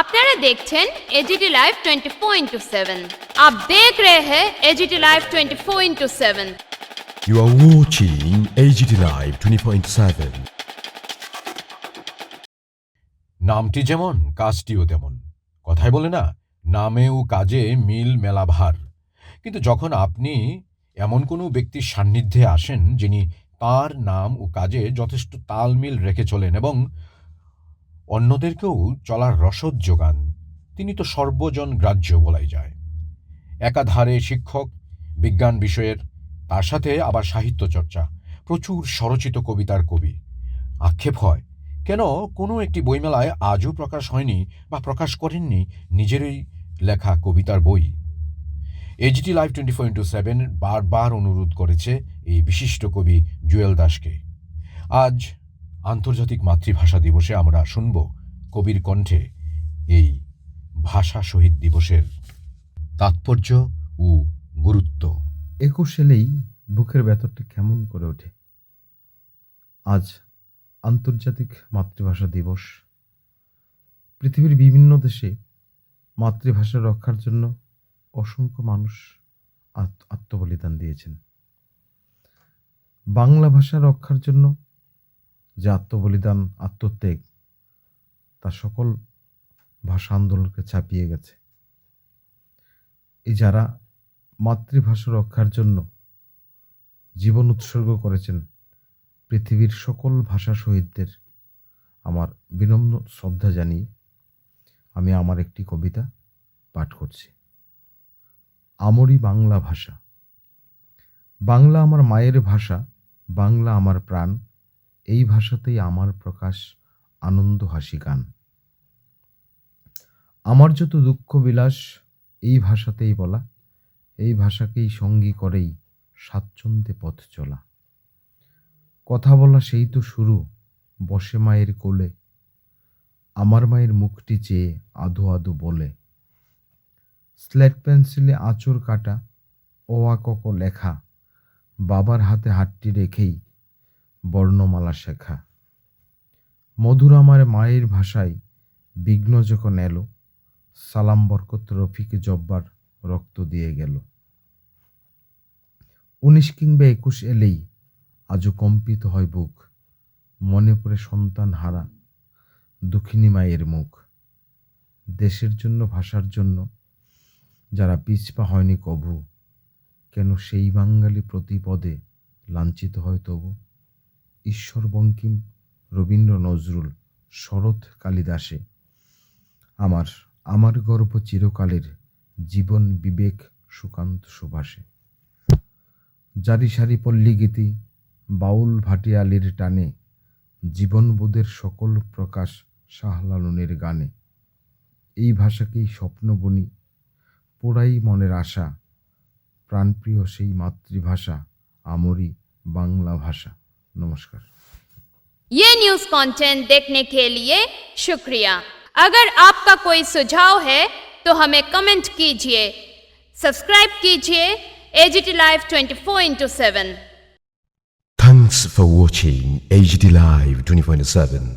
আপনারা দেখছেন AGT live 24 into seven आप देख रहे हैं AGT live 24 into seven You are watching AGT Live 24/7. নামটি যেমন কাজটিও তেমন কথায় বলে না নামে ও কাজে মিল মেলা ভার কিন্তু যখন আপনি এমন কোনো ব্যক্তির সান্নিধ্যে আসেন যিনি তার নাম ও কাজে যথেষ্ট তালমিল রেখে চলেন এবং অন্যদেরকেও চলার রসদ যোগান। তিনি তো সর্বজন গ্রাহ্য বলাই যায়। একাধারে শিক্ষক, বিজ্ঞান বিষয়ের, তার সাথে আবার সাহিত্য চর্চা। প্রচুর স্বরচিত কবিতার কবি। আক্ষেপ হয়, কেন কোনো একটি বইমেলায় আজও প্রকাশ হয়নি বা প্রকাশ করেননি নিজেরই লেখা কবিতার বই। HD live twenty four into seven বারবার অনুরোধ করেছে এই বিশিষ্ট কবি জুয়েল দাসকে। আজ আন্তর্জাতিক মাতৃভাষা দিবসে আমরা শুনব কবির কণ্ঠে এই ভাষা শহীদ দিবসের তাৎপর্য ও গুরুত্ব। একুশ এলেই বুকের ভেতরটা কেমন করে ওঠে? আজ আন্তর্জাতিক মাতৃভাষা দিবস। পৃথিবীর বিভিন্ন দেশে মাতৃভাষা রক্ষার জন্য অসংখ্য মানুষ আত- আত্মবলিদান দিয়েছেন। বাংলা ভাষা রক্ষার জন্য যে আত্মবলিদান, আত্মত্যাগ তা সকল ভাষা আন্দোলনকে চাপিয়ে গেছে। এই যারা মাতৃভাষা রক্ষার জন্য জীবন উৎসর্গ করেছেন, পৃথিবীর সকল ভাষা শহীদদের আমার বিনম্র শ্রদ্ধা জানিয়ে আমি আমার একটি কবিতা পাঠ করছি। আমরি বাংলা ভাষা। বাংলা আমার মায়ের ভাষা, বাংলা আমার প্রাণ। এই ভাষাতেই আমার প্রকাশ আনন্দ, হাসি, গান। আমার যত দুঃখ, বিলাস, এই ভাষাতেই বলা, এই ভাষাকেই সঙ্গী করেই স্বাচ্ছন্দ্যে পথ চলা। কথা বলা সেই তো শুরু, বসে মায়ের কোলে, আমার মায়ের মুখটি চেয়ে আধো আধো বলে। স্লেট পেন্সিলে আঁচড় কাটা ও কক লেখা, বাবার হাতে হাতটি রেখেই বর্ণমালা শেখা। মধুর আমার মায়ের ভাষায় বিঘ্ন যখন এলো, সালাম বরকত রফিক জব্বার রক্ত দিয়ে গেল। উনিশ কিংবা একুশ এলেই আজও কম্পিত হয় বুক, মনে পড়ে সন্তান হারা, দুঃখিনী মায়ের মুখ। দেশের জন্য, ভাষার জন্য যারা পিছপা হয়নি কভু, কেন সেই বাঙালি প্রতিপদে লাঞ্ছিত হয় তবু? ঈশ্বর বঙ্কিম রবীন্দ্র নজরুল শরৎ কালিদাসে। আমার আমার গর্ব চিরকালের জীবন বিবেক সুকান্ত সুভাষে। জারি সারি পল্লী গীতি, বাউল ভাটিয়ালির টানে জীবনবোধের সকল প্রকাশ শাহলালনের গানে। এই ভাষাকেই স্বপ্ন বনি, পোড়াই মনের আশা, প্রাণপ্রিয় সেই মাতৃভাষা, আমরি বাংলা ভাষা। नमस्कार। ये न्यूज़ कंटेंट देखने के लिए शुक्रिया। अगर आपका कोई सुझाव है तो हमें कमेंट कीजिए। सब्सक्राइब कीजिए AGT live 24 four into seven Thanks for live twenty four 24/7.